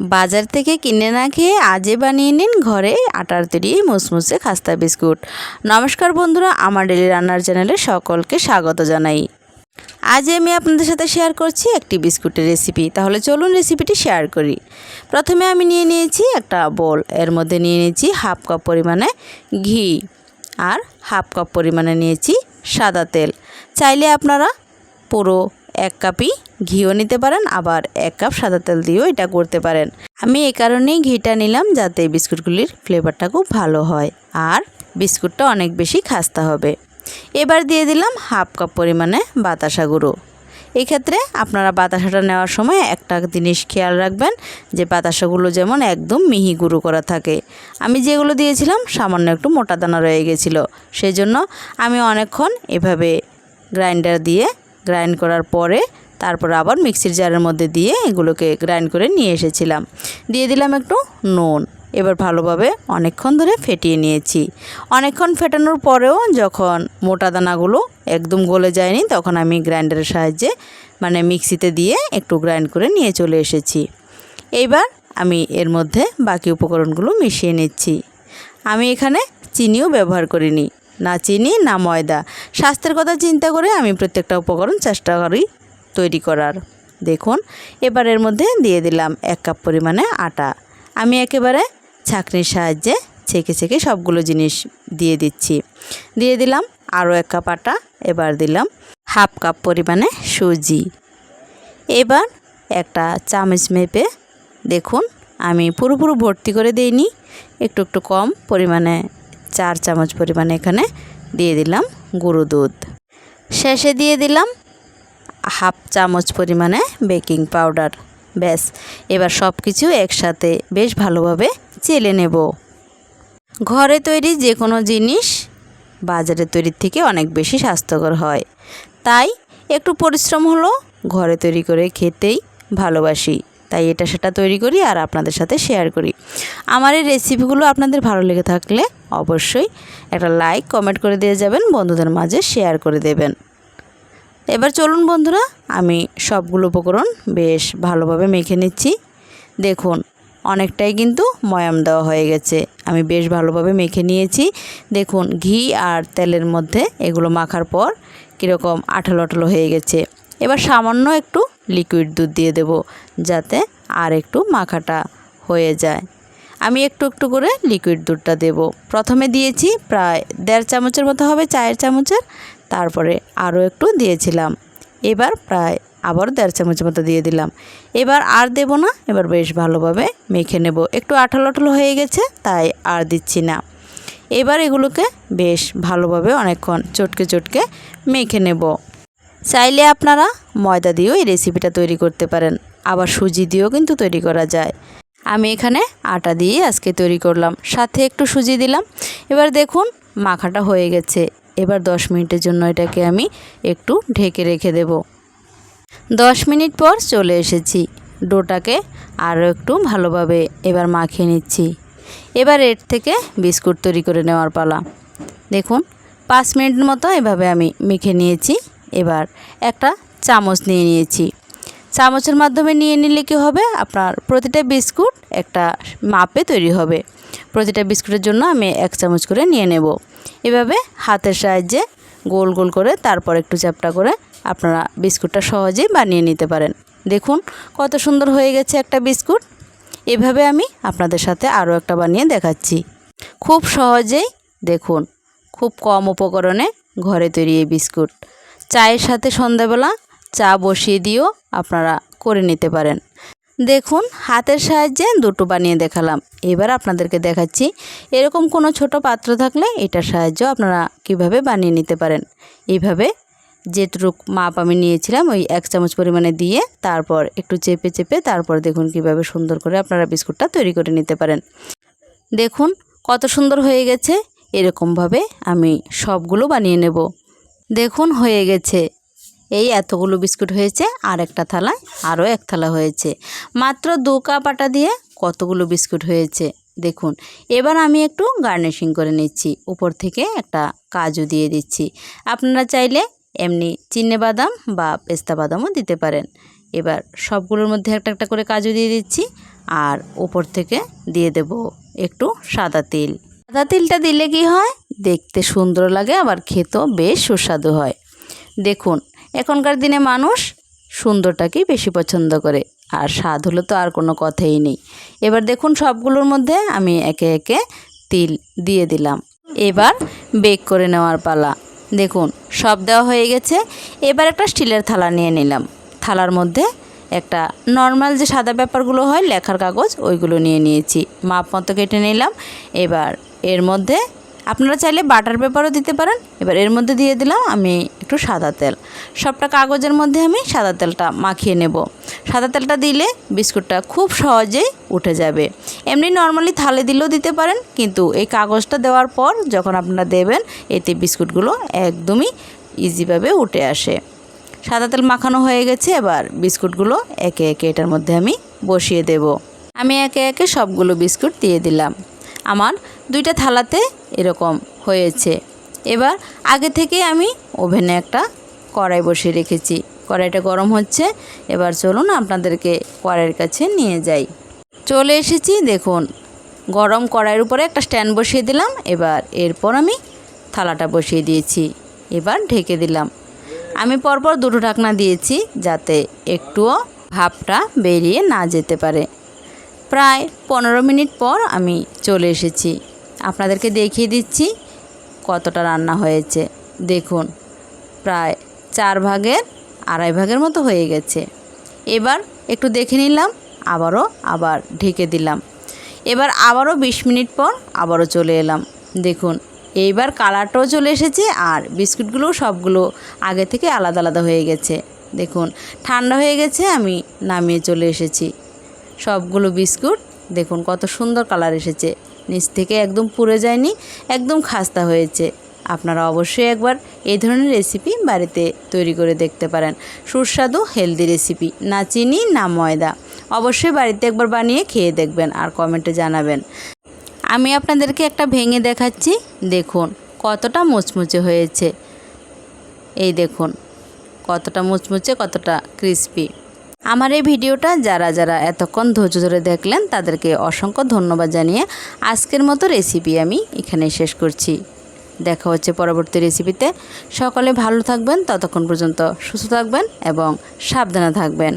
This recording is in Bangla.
বাজার থেকে কিনে না খেয়ে আজে বানিয়ে নিন ঘরে আটার তৈরি মুসমুসে খাস্তা বিস্কুট। নমস্কার বন্ধুরা, আমার ডেলি রান্নার চ্যানেলে সকলকে স্বাগত জানাই। আজ আমি আপনাদের সাথে শেয়ার করছি একটি বিস্কুটের রেসিপি তাহলে চলুন রেসিপিটি শেয়ার করি। প্রথমে আমি নিয়ে নিয়েছি একটা বোল এর মধ্যে নিয়ে নিয়েছি হাফ কাপ পরিমাণে ঘি আর হাফ কাপ পরিমাণে নিয়েছি সাদা তেল। চাইলে আপনারা পুরো এক কাপই ঘিও নিতে পারেন, আবার এক কাপ সাদা তেল দিয়েও এটা করতে পারেন। আমি এই কারণেই ঘিটা নিলাম যাতে বিস্কুটগুলির ফ্লেভারটা খুব ভালো হয়, আর বিস্কুটটা অনেক বেশি খাস্তা হবে। এবার দিয়ে দিলাম হাফ কাপ পরিমাণে বাতাসা গুঁড়ো। এক্ষেত্রে আপনারা বাতাসাটা নেওয়ার সময় একটা জিনিস খেয়াল রাখবেন, যে বাতাসাগুলো যেমন একদম মিহি গুঁড়ো করা থাকে। আমি যেগুলো দিয়েছিলাম সামান্য একটু মোটা দানা রয়ে গেছিল সেই জন্য আমি অনেকক্ষণ এভাবে গ্রাইন্ডার দিয়ে গ্রাইন্ড করার পরে তারপর আবার মিক্সির জারের মধ্যে দিয়ে এগুলোকে গ্রাইন্ড করে নিয়ে এসেছিলাম। দিয়ে দিলাম একটু নুন। এবার ভালোভাবে অনেকক্ষণ ধরে ফেটিয়ে নিয়েছি। অনেকক্ষণ ফেটানোর পরেও যখন মোটা দানাগুলো একদম গলে যায়নি, তখন আমি গ্রাইন্ডারের সাহায্যে মানে মিক্সিতে দিয়ে একটু গ্রাইন্ড করে নিয়ে চলে এসেছি। এইবার আমি এর মধ্যে বাকি উপকরণগুলো মিশিয়ে নিচ্ছি। আমি এখানে চিনিও ব্যবহার করিনি। না চিনি, না ময়দা। স্বাস্থ্যের কথা চিন্তা করে আমি প্রত্যেকটা উপকরণ চেষ্টা করি তৈরি করার। দেখুন এবার এর মধ্যে দিয়ে দিলাম এক কাপ পরিমাণে আটা। আমি একেবারে ছাঁকনির সাহায্যে ছেঁকে ছেঁকে সবগুলো জিনিস দিয়ে দিচ্ছি। দিয়ে দিলাম আরও এক কাপ আটা, এবার দিলাম হাফ কাপ পরিমাণে সুজি। এবার একটা চামচ মেপে দেখুন, আমি পুরোপুরো ভর্তি করে দিইনি, একটু একটু কম পরিমাণে চার চামচ পরিমাণে এখানে দিয়ে দিলাম গুঁড়ো দুধ। শেষে দিয়ে দিলাম হাফ চামচ পরিমাণে বেকিং পাউডার। ব্যাস, এবার সব কিছু একসাথে বেশ ভালোভাবে চেলে নেব। ঘরে তৈরি যে কোনো জিনিস বাজারে তৈরির থেকে অনেক বেশি স্বাস্থ্যকর হয়। তাই একটু পরিশ্রম হলো ঘরে তৈরি করে খেতেই ভালোবাসি। তাই এটা সেটা তৈরি করি আর আপনাদের সাথে শেয়ার করি। আমার এই রেসিপিগুলো আপনাদের ভালো লেগে থাকলে অবশ্যই একটা লাইক কমেন্ট করে দিয়ে যাবেন, বন্ধুদের মাঝে শেয়ার করে দেবেন। এবার চলুন বন্ধুরা, আমি সবগুলো উপকরণ বেশ ভালোভাবে মেখে নিচ্ছি। দেখুন, অনেকটাই কিন্তু ময়াম দেওয়া হয়ে গেছে। আমি বেশ ভালোভাবে মেখে নিয়েছি। দেখুন, ঘি আর তেলের মধ্যে এগুলো মাখার পর কীরকম আঠালো আঠালো হয়ে গেছে। এবার সামান্য একটু লিকুইড দুধ দিয়ে দেব যাতে আর একটু মাখাটা হয়ে যায়। আমি একটু একটু করে লিকুইড দুধটা দেব। প্রথমে দিয়েছি প্রায় দেড় চামচের মতো হবে চায়ের চামচের, তারপরে আরও একটু দিয়েছিলাম। এবার প্রায় আবার দেড় চামচের মতো দিয়ে দিলাম। এবার আর দেব না, এবার বেশ ভালোভাবে মেখে নেব। একটু আঠালো আঠালো হয়ে গেছে, তাই আর দিচ্ছি না। এবার এগুলোকে বেশ ভালোভাবে অনেকক্ষণ চটকে চটকে মেখে নেব। চাইলে আপনারা ময়দা দিয়েও এই রেসিপিটা তৈরি করতে পারেন। আবার সুজি দিয়েও কিন্তু তৈরি করা যায়। আমি এখানে আটা দিয়ে আজকে তৈরি করলাম। সাথে একটু সুজি দিলাম। এবার দেখুন, মাখাটা হয়ে গেছে। এবার দশ মিনিটের জন্য এটাকে আমি একটু ঢেকে রেখে দেব। দশ মিনিট পর চলে এসেছি। ডোটাকে আরও একটু ভালোভাবে এবার মাখিয়ে নিচ্ছি। এবার এর থেকে বিস্কুট তৈরি করে নেওয়ার পালা। দেখুন, পাঁচ মিনিট মতো এভাবে আমি মেখে নিয়েছি। এবার একটা চামচ নিয়ে নিয়েছি। চামচের মাধ্যমে নিয়ে নিলে কী হবে? আপনার প্রতিটা বিস্কুট একটা মাপে তৈরি হবে। প্রতিটা বিস্কুটের জন্য আমি এক চামচ করে নিয়ে নেব। এভাবে হাতের সাহায্যে গোল গোল করে তারপর একটু চ্যাপটা করে আপনারা বিস্কুটটা সহজেই বানিয়ে নিতে পারেন। দেখুন কত সুন্দর হয়ে গেছে একটা বিস্কুট। এভাবে আমি আপনাদের সাথে আরও একটা বানিয়ে দেখাচ্ছি। খুব সহজেই দেখুন, খুব কম উপকরণে ঘরে তৈরি এই বিস্কুট। চায়ের সাথে সন্ধ্যাবেলা চা বসিয়ে দিয়েও আপনারা করে নিতে পারেন। দেখুন, হাতের সাহায্যে দুটো বানিয়ে দেখালাম। এবার আপনাদেরকে দেখাচ্ছি, এরকম কোনো ছোট পাত্র থাকলে এটার সাহায্য আপনারা কীভাবে বানিয়ে নিতে পারেন। এইভাবে যেটুক মাপ আমি নিয়েছিলাম, ওই এক চামচ পরিমাণে দিয়ে তারপর একটু চেপে চেপে তারপর দেখুন কীভাবে সুন্দর করে আপনারা বিস্কুটটা তৈরি করে নিতে পারেন। দেখুন, কত সুন্দর হয়ে গেছে। এরকমভাবে আমি সবগুলো বানিয়ে নেব। দেখুন, হয়ে গেছে। এই এতগুলো বিস্কুট হয়েছে, আর একটা থালায় আরও এক থালা হয়েছে। মাত্র দু কাপ আটা দিয়ে কতগুলো বিস্কুট হয়েছে? দেখুন, এবার আমি একটু গার্নিশিং করে নিচ্ছি। উপর থেকে একটা কাজু দিয়ে দিচ্ছি। আপনারা চাইলে এমনি চিনে বাদাম বা পেস্তা বাদামও দিতে পারেন। এবার সবগুলোর মধ্যে একটা একটা করে কাজু দিয়ে দিচ্ছি, আর উপর থেকে দিয়ে দেব একটু সাদা তিল। সাদা তিলটা দিলে কি হয়? দেখতে সুন্দর লাগে, আবার খেতেও বেশ সুস্বাদু হয়। দেখুন, এখনকার দিনে মানুষ সুন্দরটাকেই বেশি পছন্দ করে, আর স্বাদ হলে তো আর কোনো কথাই নেই। এবার দেখুন সবগুলোর মধ্যে আমি একে একে তিল দিয়ে দিলাম। এবার বেক করে নেওয়ার পালা। দেখুন, সব দেওয়া হয়ে গেছে। এবার একটা স্টিলের থালা নিয়ে নিলাম। থালার মধ্যে একটা নর্মাল যে সাদা ব্যাপারগুলো হয়, লেখার কাগজ, ওইগুলো নিয়ে নিয়েছি। মাপ মতো কেটে নিলাম। এবার এর মধ্যে আপনারা চাইলে বাটার পেপারও দিতে পারেন। এবার এর মধ্যে দিয়ে দিলাম আমি একটু সাদা তেল। সবটা কাগজের মধ্যে আমি সাদা তেলটা মাখিয়ে নেব। সাদা তেলটা দিলে বিস্কুটটা খুব সহজেই উঠে যাবে। এমনি নর্মালি থালে দিলেও দিতে পারেন, কিন্তু এই কাগজটা দেওয়ার পর যখন আপনারা দেবেন, এতে বিস্কুটগুলো একদমই ইজিভাবে উঠে আসে। সাদা তেল মাখানো হয়ে গেছে, এবার বিস্কুটগুলো একে একে এটার মধ্যে আমি বসিয়ে দেব। আমি একে একে সবগুলো বিস্কুট দিয়ে দিলাম। আমার দুইটা থালাতে এরকম হয়েছে। এবার আগে থেকে আমি ওভেনে একটা কড়াই বসিয়ে রেখেছি। কড়াইটা গরম হচ্ছে, এবার চলুন আপনাদেরকে কড়াইয়ের কাছে নিয়ে যাই। চলে এসেছি, দেখুন, গরম কড়াইয়ের উপরে একটা স্ট্যান্ড বসিয়ে দিলাম, এবার এরপর আমি থালাটা বসিয়ে দিয়েছি, এবার ঢেকে দিলাম। আমি পরপর দুটো ঢাকনা দিয়েছি, যাতে একটুও ভাপটা বেরিয়ে না যেতে পারে। প্রায় পনেরো মিনিট পর আমি চলে এসেছি। আপনাদেরকে দেখিয়ে দিচ্ছি কতটা রান্না হয়েছে। দেখুন, প্রায় চার ভাগের আড়াই ভাগের মতো হয়ে গেছে। এবার একটু দেখে নিলাম, আবারও আবার ঢেকে দিলাম। এবার আবারও বিশ মিনিট পর আবারও চলে এলাম। দেখুন, এইবার কালারটাও চলে এসেছে আর বিস্কুটগুলো সবগুলো আগে থেকে আলাদা আলাদা হয়ে গেছে। দেখুন, ঠান্ডা হয়ে গেছে, আমি নামিয়ে চলে এসেছি। সবগুলো বিস্কুট, দেখুন কত সুন্দর কালার এসেছে। নিচ থেকে একদম পুড়ে যায়নি, একদম খাস্তা হয়েছে। আপনারা অবশ্যই একবার এই ধরনের রেসিপি বাড়িতে তৈরি করে দেখতে পারেন। সুস্বাদু হেলদি রেসিপি না চিনি, না ময়দা। অবশ্যই বাড়িতে একবার বানিয়ে খেয়ে দেখবেন আর কমেন্টে জানাবেন। আমি আপনাদেরকে একটা ভেঙে দেখাচ্ছি। দেখুন, কতটা মুচমুচে হয়েছে। এই দেখুন, কতটা মুচমুচে, কতটা ক্রিস্পি আমার এই ভিডিওটা যারা যারা এতক্ষণ ধৈর্য ধরে দেখলেন, তাদেরকে অসংখ্য ধন্যবাদ জানিয়ে আজকের মতো রেসিপি আমি এখানে শেষ করছি। দেখা হচ্ছে পরবর্তী রেসিপিতে সকলে ভালো থাকবেন, ততক্ষণ পর্যন্ত সুস্থ থাকবেন এবং সাবধানে থাকবেন।